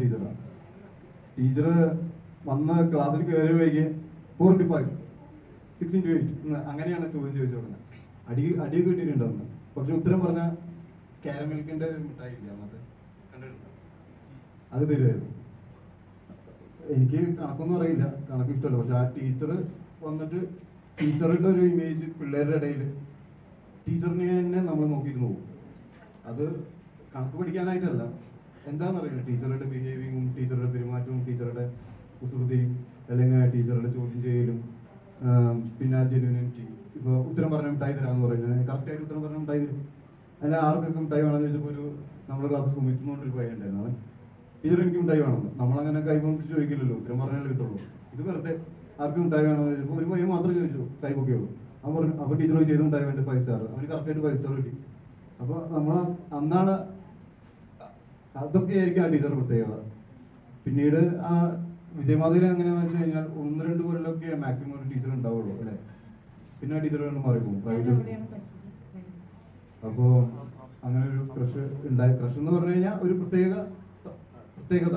ടീച്ചറാണ് ടീച്ചർ വന്ന ക്ലാസ്സിൽ കയറി വൈകി four into five six into eight അങ്ങനെയാണ് ചോദ്യം ചോദിച്ചു തുടങ്ങുന്നത് അടി അടി കിട്ടിയിട്ടുണ്ടാവുന്നത് പക്ഷെ ഉത്തരം പറഞ്ഞ കാരമിൽക്കിന്റെ മിഠായി ഇല്ല അന്നത്തെ? അത് തരുമായിരുന്നു എനിക്ക് കണക്കൊന്നും അറിയില്ല. കണക്ക് ഇഷ്ടമല്ല. പക്ഷെ ആ ടീച്ചർ വന്നിട്ട് ടീച്ചറുടെ ഒരു ഇമേജ് പിള്ളേരുടെ ഇടയിൽ ടീച്ചറിനെ തന്നെ നമ്മൾ നോക്കിയിരുന്നു പോകും. അത് കണക്ക് പഠിക്കാനായിട്ടല്ല. എന്താണെന്നറിയില്ല. ടീച്ചറുടെ ബിഹേവിയും ടീച്ചറുടെ പെരുമാറ്റവും ടീച്ചറുടെ കുസൃതിയും അല്ലെങ്കിൽ ടീച്ചറുടെ ചോദ്യം ചെയ്യലും പിന്നെ ജെന്യൂനിറ്റി ഇപ്പോൾ ഉത്തരം പറഞ്ഞ മിഠായി തരാമെന്ന് പറയുന്നത്. കറക്റ്റായിട്ട് ഉത്തരം പറഞ്ഞ മിഠായി തരും. അല്ല ആർക്കൊക്കെ മിഠായി വേണമെന്ന് ചോദിച്ചപ്പോൾ ഒരു നമ്മുടെ ക്ലാസ് സുമിത്തുന്നൊരു പയ്യൻ ഉണ്ടായിരുന്നു. ടീച്ചർ എനിക്ക് മിഠായി വേണം. നമ്മളങ്ങനെ കൈ പൊക്കി ചോദിക്കില്ലല്ലോ. ഉത്തരം പറഞ്ഞാലേ കിട്ടുള്ളൂ. ഇത് വെറുതെ ആർക്കും മിഠായി വേണമെന്ന് ചോദിച്ചപ്പോൾ ഒരു പയ്യൻ മാത്രം ചോദിച്ചു കൈ പൊക്കിയുള്ളൂ അവൻ പറഞ്ഞു അപ്പോൾ ടീച്ചർ ചെയ്ത് മിഠായി വേണ്ട ഫൈവ് സ്റ്റാർ അവന് കറക്റ്റായിട്ട് ഫൈവ് സ്റ്റാർ കിട്ടി. അപ്പോൾ നമ്മൾ അന്നാണ് അതൊക്കെ ആയിരിക്കും ആ ടീച്ചർ പ്രത്യേകത. പിന്നീട് ആ വിജയമാതിരി അങ്ങനെ വെച്ച് കഴിഞ്ഞാൽ ഒന്ന് രണ്ട് കൊല്ലമൊക്കെ മാക്സിമം ഒരു ടീച്ചർ ഉണ്ടാവുള്ളൂ അല്ലേ? പിന്നെ ആ ടീച്ചർ വേണം മാറിപ്പോകും. അപ്പോ പ്രൈവറ്റ് അപ്പോൾ അങ്ങനെ ഒരു ക്രഷ് ഉണ്ടായി. ക്രഷ് എന്ന് പറഞ്ഞു കഴിഞ്ഞാൽ ഒരു പ്രത്യേക പ്രത്യേകത.